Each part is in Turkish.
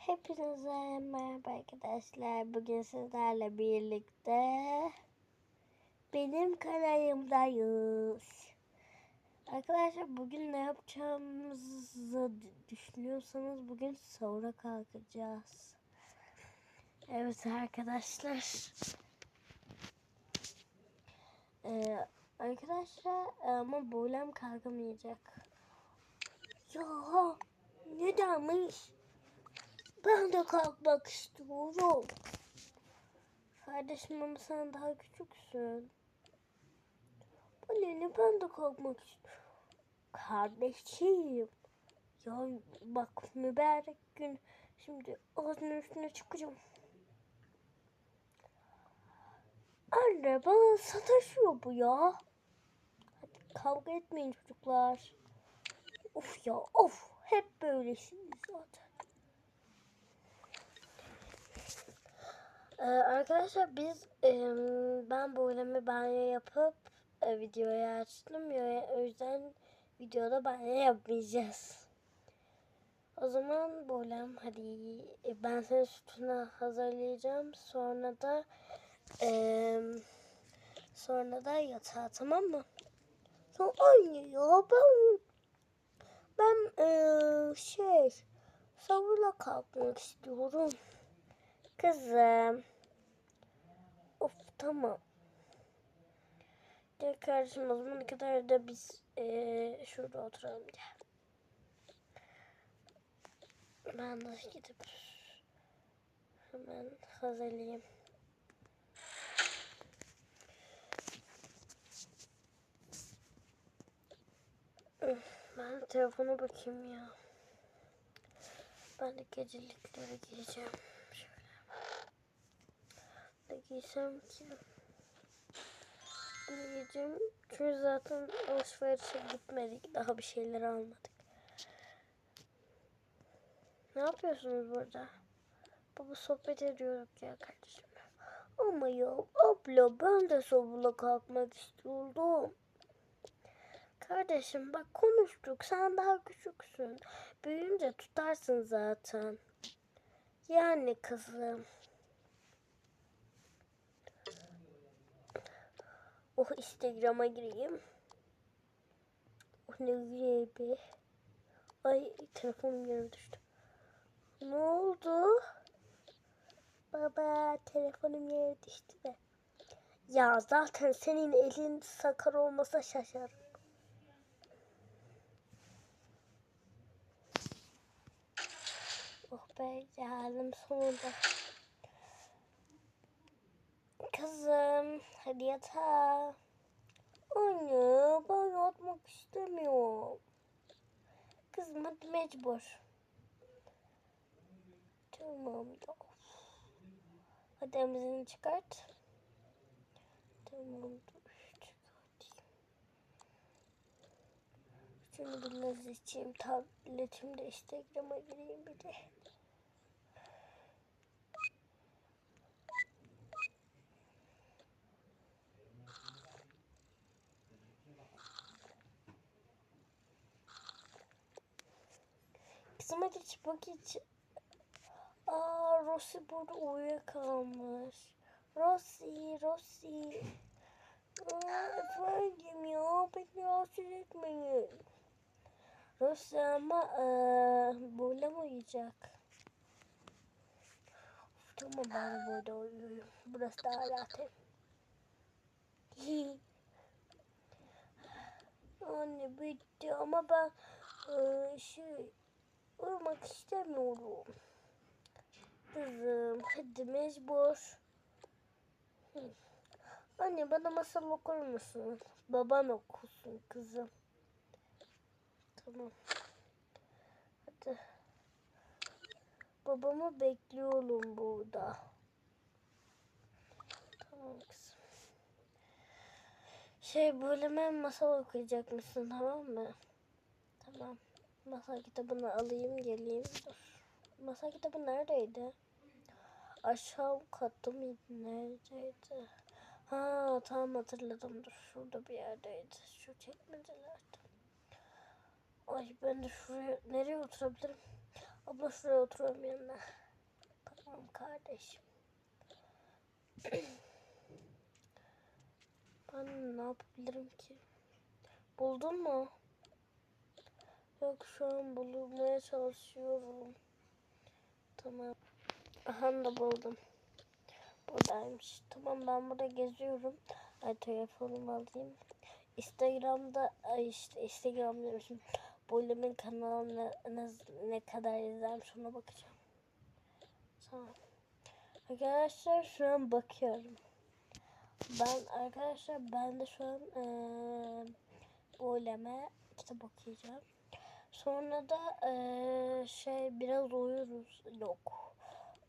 Hepinize merhaba arkadaşlar. Bugün sizlerle birlikte benim kanalımdayız. Arkadaşlar bugün ne yapacağımızı düşünüyorsanız bugün sahura kalkacağız. Evet arkadaşlar. Ee, arkadaşlar ama Buğlem kalkamayacak. Ya nedenmiş? Ben de kalkmak istiyorum. Kardeşim ama sen daha küçüksün. Anne ben de kalkmak istiyorum. Kardeşim. Ya bak mübarek gün. Şimdi ağzının üstüne çıkacağım. Anne bana sataşıyor bu ya. Hadi kavga etmeyin çocuklar. Of ya of. Hep böylesiniz zaten. Ee, arkadaşlar biz e, ben boylama banyo yapıp e, videoyu açtım. O yüzden videoda banyo yapmayacağız. O zaman boylem hadi e, ben senin sütünü hazırlayacağım. Sonra da e, sonra da yatağa tamam mı? Anne ya ben ben e, şey savurla kalkmak istiyorum. Kızım. Tamam. Gel kardeşim o zaman kadar da biz ee, şurada oturalım gel. Ben de gidip hemen hazırlayayım. Ben telefona bakayım ya. Ben de gecelikleri giyeceğim. Giysem ki? Giyeceğim? Çünkü zaten alışverişe gitmedik. Daha bir şeyler almadık. Ne yapıyorsunuz burada? Baba sohbet ediyorduk ya kardeşim. Ama ya abla ben de sabırla kalkmak istiyordum. Kardeşim bak konuştuk. Sen daha küçüksün. Büyüyünce tutarsın zaten. Yani kızım. Oh Instagram'a gireyim. Oh ne güzel be. Ay telefonum yere düştü. Ne oldu? Baba telefonum yere düştü de. Ya zaten senin elin sakar olmasa şaşarım. Oh be geldim sonunda. Kızım hadi yatağa. Anne ben yatmak istemiyorum. Kızım hadi mecbur. Tamam da. Hadi emzini çıkart. Tamam çıkartayım. Şunu biraz içeyim. Tabletimde Instagram'a gireyim bir de. Çıkmak için. Aa Rossi burada uyuyakalmış. Rossi. Aa, efendim ya beni rahatsız etmeyin. Rossi ama ee, böyle mi uyuyacak? Tamam ben burada uyuyorum. Burası daha rahat. Anne bitti ama ben ee, şey uyumak istemiyorum. Kızım hadi mecbur. Anne bana masal okur musun? Baban okusun kızım. Tamam. Hadi. Babamı bekliyorum burada. Tamam kızım. Şey bölüme masal okuyacak mısın tamam mı? Tamam. Masal kitabını alayım geleyim. Masal kitabı neredeydi? Aşağı katta mıydı? Neredeydi? Ha tamam hatırladım. Dur şurada bir yerdeydi. Şu çekmecelerde. Ay ben de şuraya nereye oturabilirim? Abla şuraya oturuyorum yanına. Tamam kardeşim. ben ne yapabilirim ki? Buldun mu? Yok şu an bulmaya çalışıyorum. Tamam. Aha da buldum. Buradaymış. Tamam ben burada geziyorum. Ay telefonumu alayım. Instagram'da ay işte Instagram demişim. Bölümün kanalına ne, ne kadar izlenmiş ona bakacağım. Tamam. Arkadaşlar şu an bakıyorum. Ben arkadaşlar ben de şu an eee Boyleme kitap okuyacağım. Sonra da eee, şey biraz uyuruz. Yok.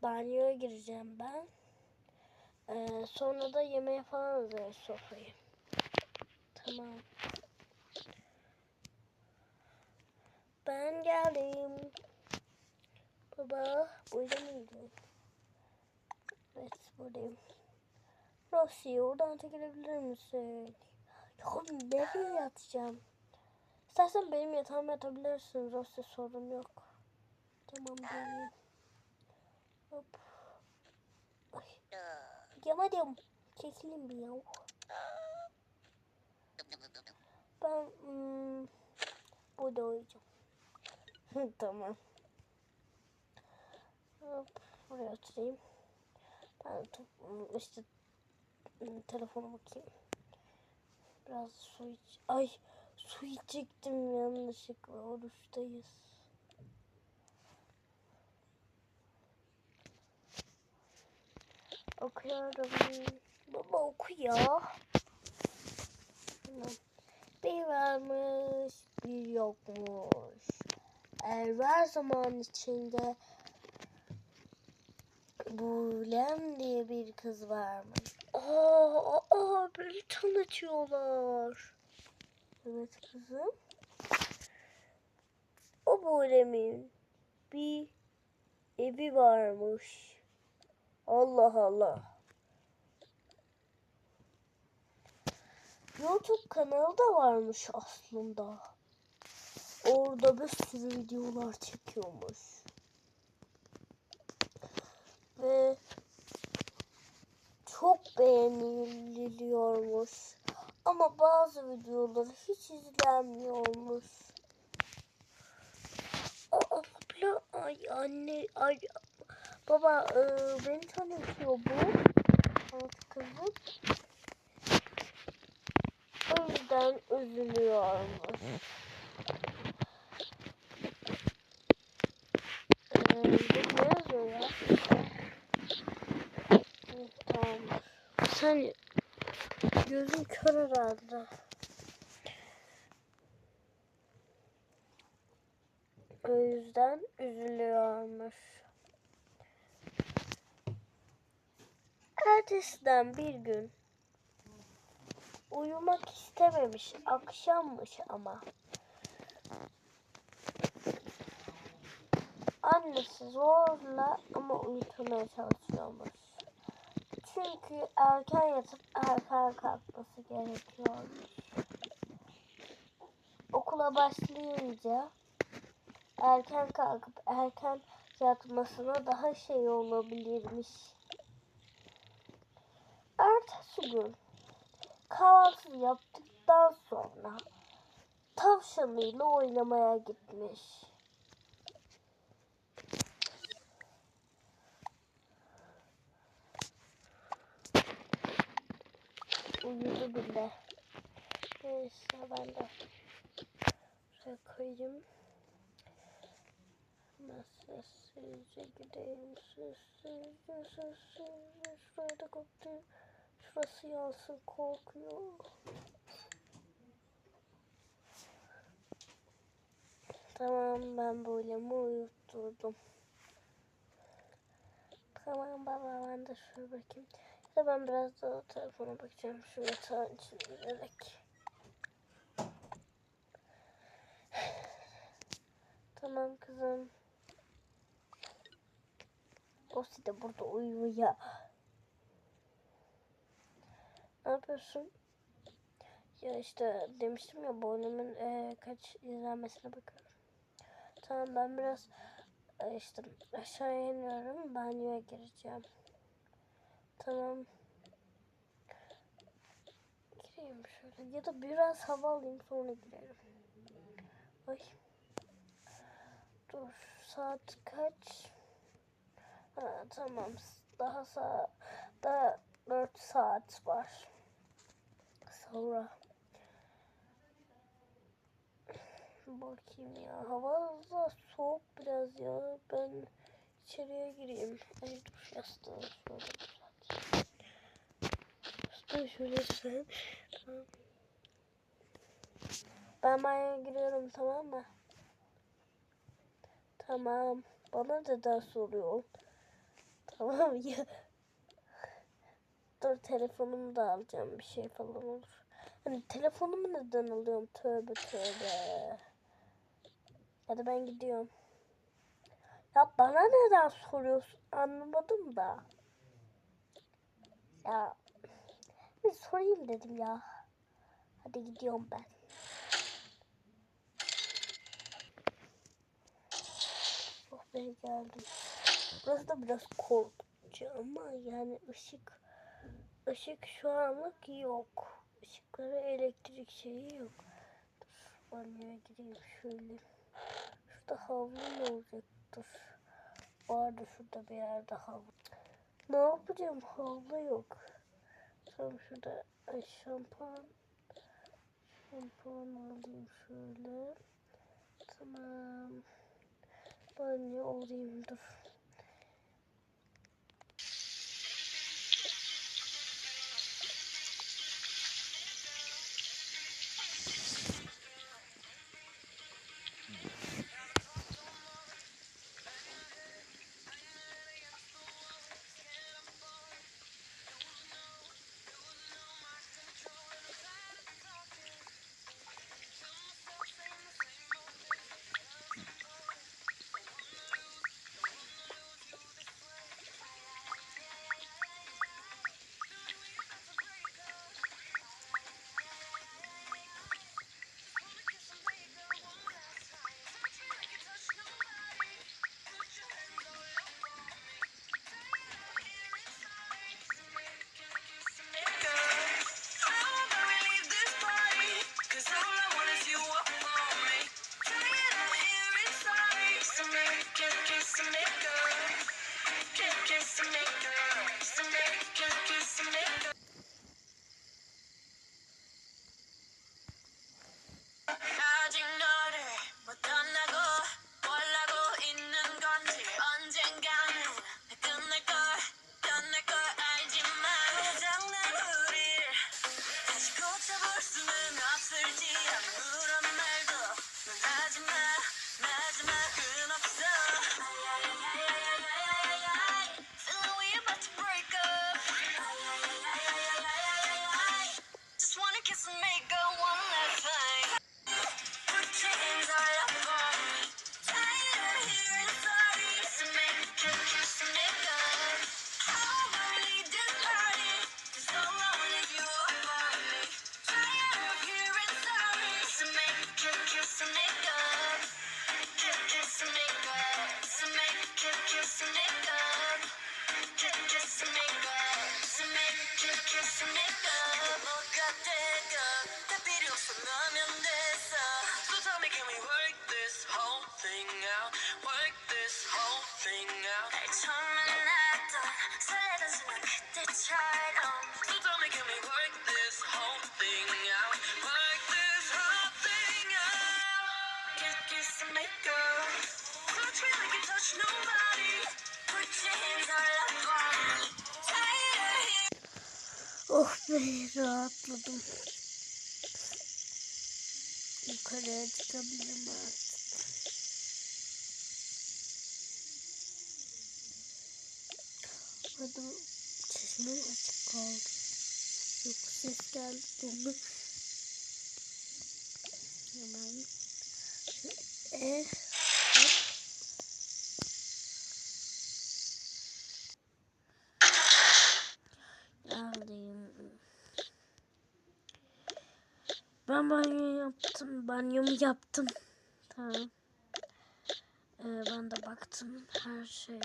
Banyoya gireceğim ben. Eee, sonra da yemeğe falan hazırlayacağız sofrayı. Tamam. Ben geldim. Baba burada mıydın? Evet buradayım. Rosie oradan çekilebilir misin? Yok nereye yatacağım? İstersen benim yatağıma yatabilirsin. Rosie sorun yok. Tamam geleyim. Hop. Ay. Yamadım. Çekilin bir yav. Ben hmm, burada uyuyacağım. tamam. Hop, buraya oturayım. Ben to- işte hmm, telefona bakayım. Biraz su iç. Ay su içecektim yanlışlıkla. Oruçtayız. Okuyorum. Baba oku ya. Bir varmış, bir yokmuş. Evvel zaman içinde Bulem diye bir kız varmış. Aa, aa beni tanıtıyorlar. Evet kızım. O Bulem'in bir evi varmış. Allah Allah. YouTube kanalı da varmış aslında. Orada bir sürü videolar çekiyormuş. Ve çok beğeniliyormuş. Ama bazı videoları hiç izlenmiyormuş. Abla, ay anne, ay baba e, beni tanıtıyor bu. Kızım. O yüzden üzülüyormuş. Ee, ne yazıyor ya? Sen gözün kör herhalde. O yüzden üzülüyormuş. Ertesinden bir gün uyumak istememiş. Akşammış ama. Annesi zorla ama uyutmaya çalışıyormuş. Çünkü erken yatıp erken kalkması gerekiyormuş. Okula başlayınca erken kalkıp erken yatmasına daha şey olabilirmiş. Ertesi gün kahvaltı yaptıktan sonra tavşanıyla oynamaya gitmiş. Uyudu bile. Neyse ben de şuraya koyayım. Sessizce gideyim. Sessizce sessizce. Şuraya da koptu. Şurası yansın korkuyor. Tamam ben böyle mi uyuturdum. Tamam baba ben de şöyle bakayım. Ya ben biraz daha telefona bakacağım şu yatağın içine girerek. Tamam kızım. Bosi de burada uyuyor ya. Ne yapıyorsun? Ya işte demiştim ya boynumun eee, kaç izlenmesine bakıyorum. Tamam ben biraz Ay işte aşağı iniyorum. Banyoya gireceğim. Tamam. Gireyim şöyle. Ya da biraz hava alayım sonra girerim. Ay. Dur. Saat kaç? Ha, tamam. Daha saat daha 4 saat var. Sonra bakayım ya. Hava da soğuk biraz ya. Ben içeriye gireyim. Ay dur yastığı şöyle. Yastığı şöyle sen. Ben banyoya giriyorum tamam mı? Tamam. Bana neden soruyor? Tamam ya. Dur telefonumu da alacağım bir şey falan olur. Hani telefonumu neden alıyorum? Tövbe tövbe. Hadi ben gidiyorum. Ya bana neden soruyorsun? Anlamadım da. Ya bir sorayım dedim ya. Hadi gidiyorum ben. Oh be geldim. Burası da biraz korkutucu ama yani ışık ışık şu anlık yok. Işıkları elektrik şeyi yok. Dur banyoya gireyim şöyle. Şurada havlu ne olacak? Dur. Vardı şurada bir yerde havlu. Ne yapacağım? Havlu yok. Tamam şurada ay, şampuan. Şampuan alayım şöyle. Tamam. Banyo olayım dur. Be rahatladım. Yukarıya çıkabilirim artık. Hadi çeşmem açık kaldı. Yok ses geldi dondu. Hemen şu e Geldim. Ben banyo yaptım. Banyomu yaptım. Tamam. Ee, ben de baktım her şeye.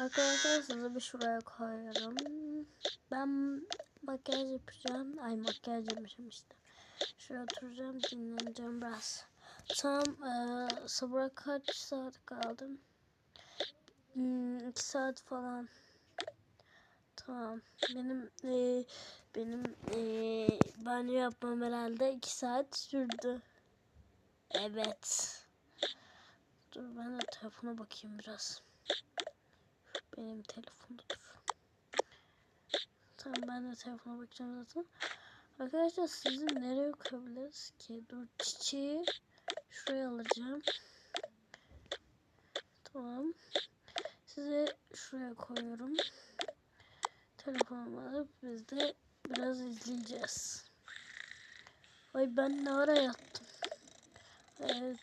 Arkadaşlar sizi bir şuraya koyuyorum. Ben makyaj yapacağım. Ay makyaj yapmışım işte. Şuraya oturacağım dinleneceğim biraz. Tam e, sabıra kaç saat kaldım? Hmm, saat falan. Tamam. Benim e, benim e, banyo yapmam herhalde iki saat sürdü. Evet. Dur ben de telefona bakayım biraz. Benim telefonda dur. Tamam ben de telefona bakacağım zaten. Arkadaşlar sizi nereye koyabiliriz ki? Dur çiçeği şuraya alacağım. Tamam. Sizi şuraya koyuyorum. Telefonumu alıp biz de biraz izleyeceğiz. Ay ben ne ara yattım. Evet.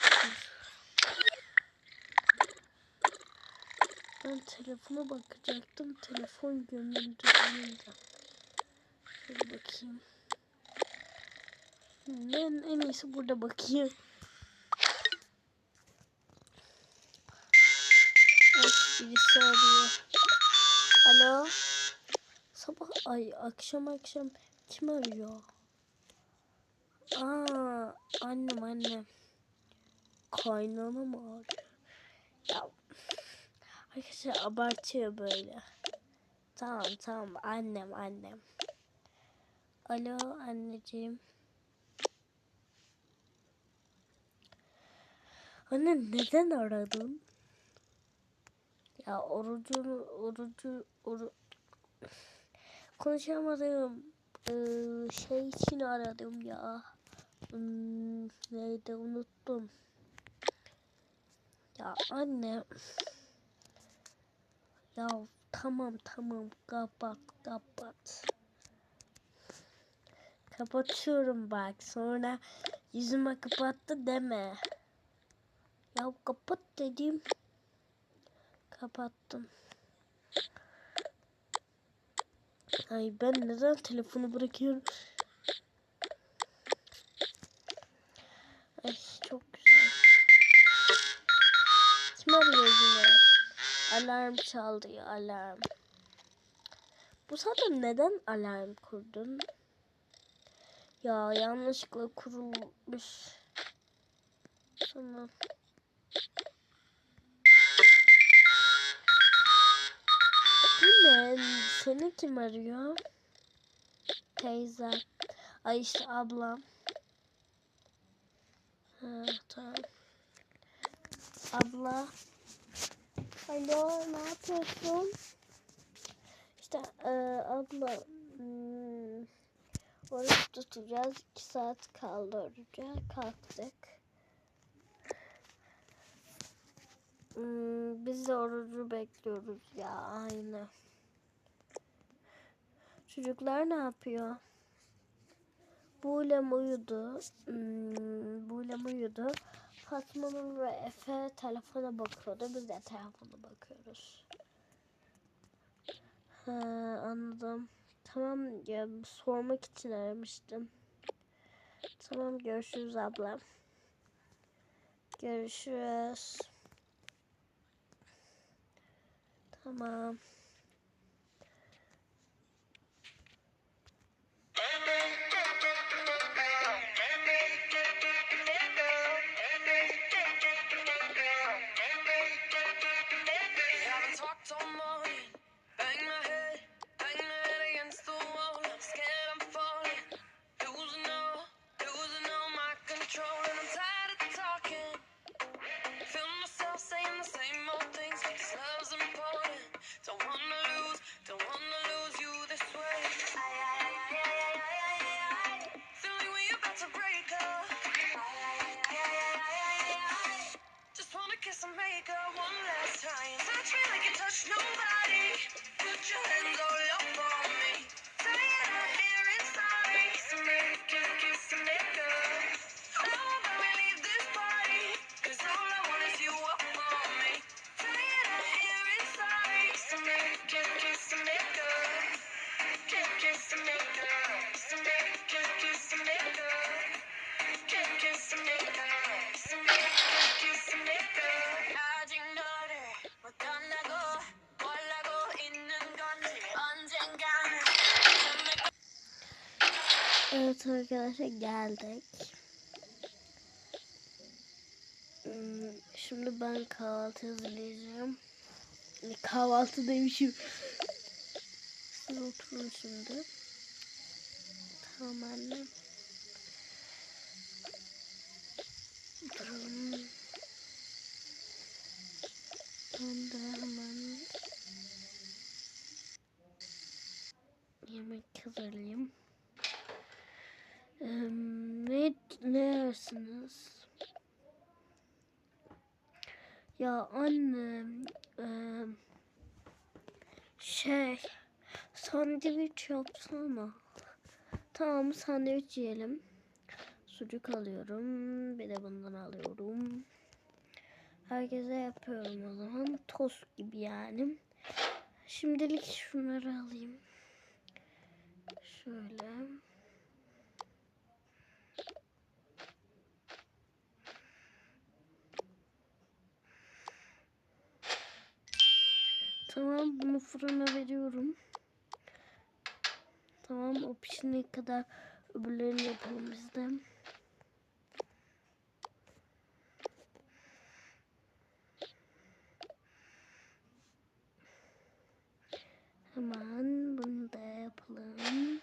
Ben telefona bakacaktım. Telefon gömüldü. Şöyle bakayım. Ben en iyisi burada bakayım. Ay birisi arıyor. Alo. Sabah ay akşam akşam kim arıyor? Aa annem annem. Kaynana mı arıyor? Ya arkadaşlar abartıyor böyle. Tamam tamam annem annem. Alo anneciğim. Anne neden aradın? Ya orucunu orucu oru konuşamadım. Ee, şey için aradım ya. Hmm, neydi unuttum. Ya anne. Ya tamam tamam kapat kapat. Kapatıyorum bak sonra yüzüme kapattı deme. Ya kapat dedim. Kapattım. Ay ben neden telefonu bırakıyorum? Ay çok güzel. Kim arıyor yine? Alarm çaldı ya alarm. Bu zaten neden alarm kurdun? Ya yanlışlıkla kurulmuş. Tamam. Ne? Seni kim arıyor? Teyze. Ay işte ablam. Ha, tamam. Abla. Alo ne yapıyorsun? İşte e, abla hmm, oruç tutacağız. 2 saat kaldı oruca. Kalktık. Hmm, biz de orucu bekliyoruz ya aynı. Çocuklar ne yapıyor? Buğlem uyudu. Hmm, Buğlem uyudu. Fatma ve Efe telefona bakıyordu. Biz de telefona bakıyoruz. Ha, anladım. Tamam ya sormak için aramıştım. Tamam görüşürüz abla. Görüşürüz. Tamam. Evet arkadaşlar geldik. Hmm, Şimdi ben kahvaltı hazırlayacağım. Ay, Kahvaltı demişim. Siz oturun şimdi. Tamam annem. Oturalım. Ben de hemen yemek hazırlayayım. Eee, ne ne yersiniz? Ya anne, eee, şey, sandviç Tamam sandviç yiyelim. Sucuk alıyorum. Bir de bundan alıyorum. Herkese yapıyorum o zaman. Tost gibi yani. Şimdilik şunları alayım. Şöyle. Tamam bunu fırına veriyorum. Tamam o pişene kadar öbürlerini yapalım biz de. Hemen bunu da yapalım.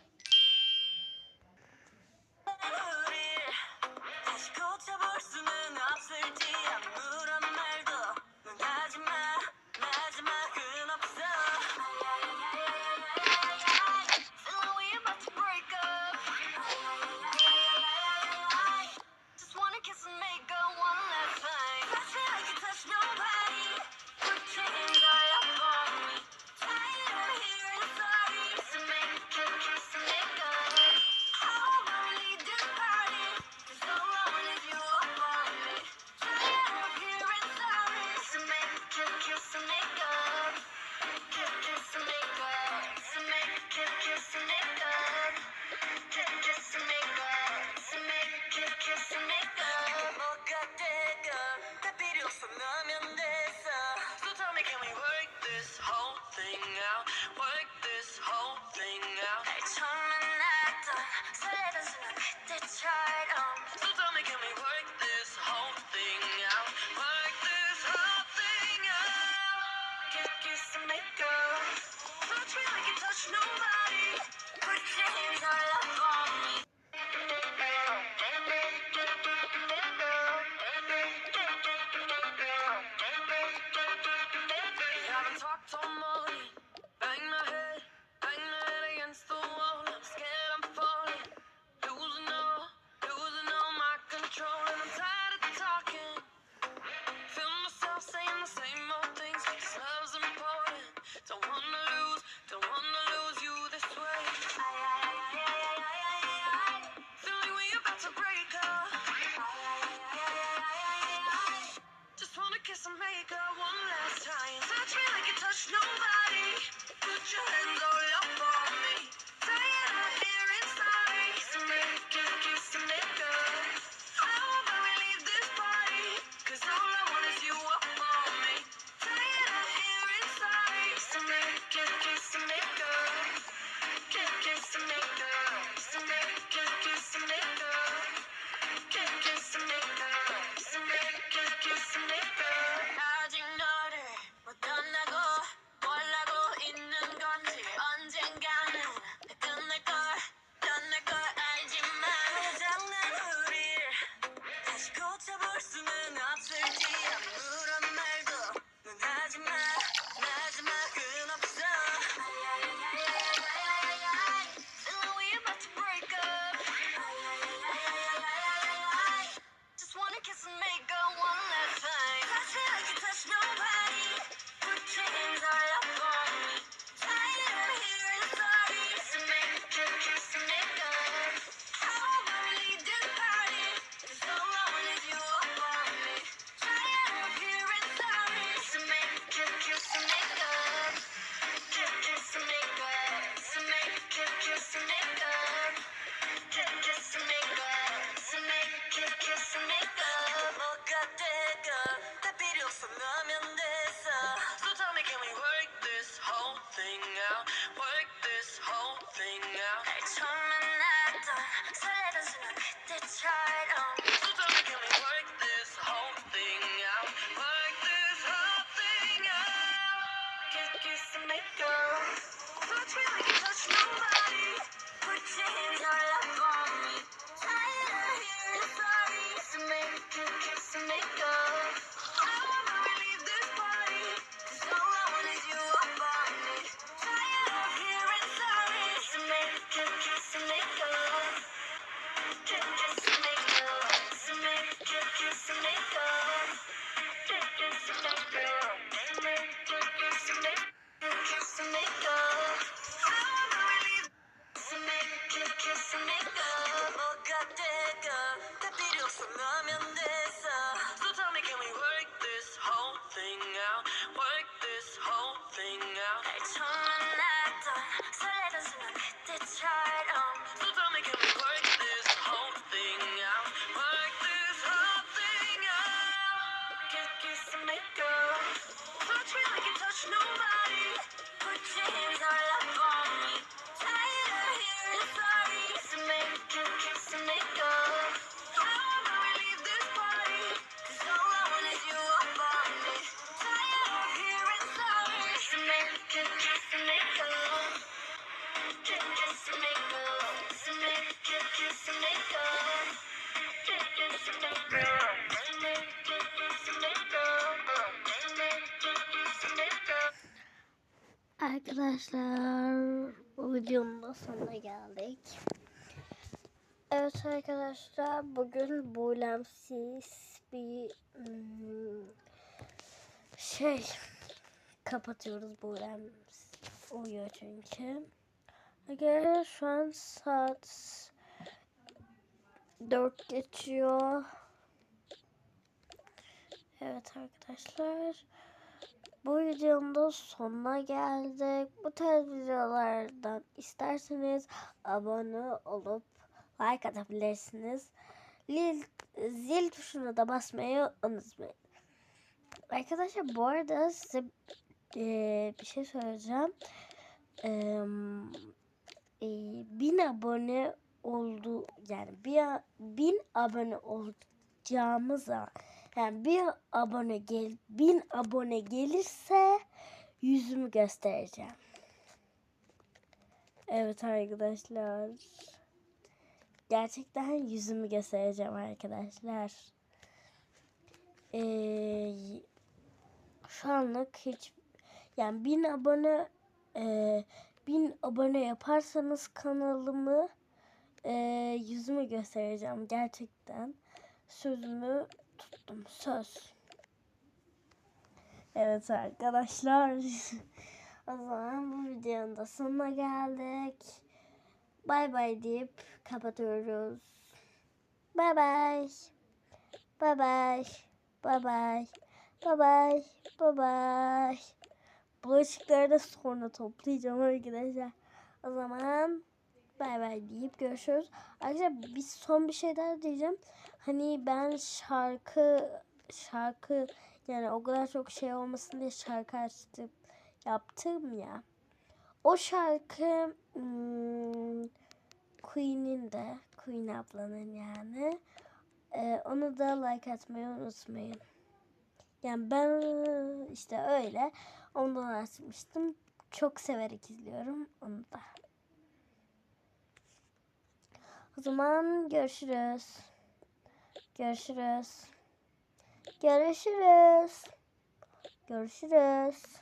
Videonun da sonuna geldik. Evet arkadaşlar bugün bulemsiz bir hmm, şey kapatıyoruz bulem uyuyor çünkü. Arkadaşlar şu an saat 4 geçiyor. Evet arkadaşlar. Bu videonun da sonuna geldik. Bu tarz videolardan isterseniz abone olup like atabilirsiniz. Zil, zil tuşuna da basmayı unutmayın. Arkadaşlar bu arada size eee, bir şey söyleyeceğim. Eee, eee, bin abone oldu yani bir bin abone olacağımız zaman yani bir abone gel bin abone gelirse yüzümü göstereceğim. Evet arkadaşlar. Gerçekten yüzümü göstereceğim arkadaşlar. Ee, şu anlık hiç yani bin abone e, bin abone yaparsanız kanalımı e, yüzümü göstereceğim gerçekten sözümü tuttum söz. Evet arkadaşlar. o zaman bu videonun da sonuna geldik. Bay bay deyip kapatıyoruz. Bay bay. Bay bay. Bay bay. Bay bay. Bay bay. Bulaşıkları da sonra toplayacağım arkadaşlar. O zaman bay bay deyip görüşürüz. Arkadaşlar bir son bir şey daha diyeceğim. Hani ben şarkı şarkı yani o kadar çok şey olmasın diye şarkı açtım yaptım ya. O şarkı hmm, Queen'in de Queen ablanın yani. Ee, onu da like atmayı unutmayın. Yani ben işte öyle ondan açmıştım. Çok severek izliyorum onu da. O zaman görüşürüz. Görüşürüz. Görüşürüz. Görüşürüz.